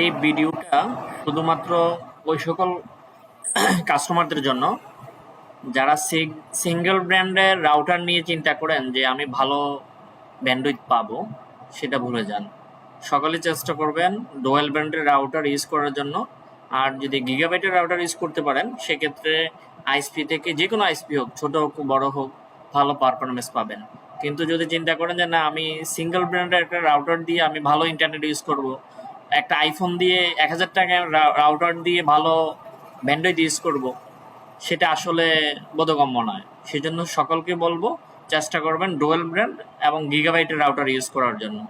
এই ভিডিওটা শুধুমাত্র ওই সকল কাস্টমারদের জন্য। যারা সিঙ্গেল ব্র্যান্ডের রাউটার নিয়ে চিন্তা করেন যে আমি ভালো ব্যান্ডউইথ পাবো, সেটা ভুলে যান। সকলে চেষ্টা করবেন ডোয়েল ব্র্যান্ডের রাউটার ইউজ করার জন্য। আর যদি গিগাবাইটের রাউটার ইউজ করতে পারেন, সেক্ষেত্রে আইএসপি থেকে যে কোনো আইএসপি হোক, ছোট হোক, বড় হোক, ভালো পারফরমেন্স পাবেন। কিন্তু যদি চিন্তা করেন যে না, আমি সিঙ্গেল ব্র্যান্ডের একটা রাউটার দিয়ে আমি ভালো ইন্টারনেট ইউজ করব একটা আইফোন দিয়ে এক হাজার টাকার রাউটার দিয়ে ভালো ব্যান্ডউইথ ইউজ করব, সেটা আসলে বোধগম্য নয়। সেজন্য সকলকে বলব, চেষ্টা করবেন ডুয়েল ব্র্যান্ড এবং গিগাবাইটের রাউটার ইউজ করার জন্য।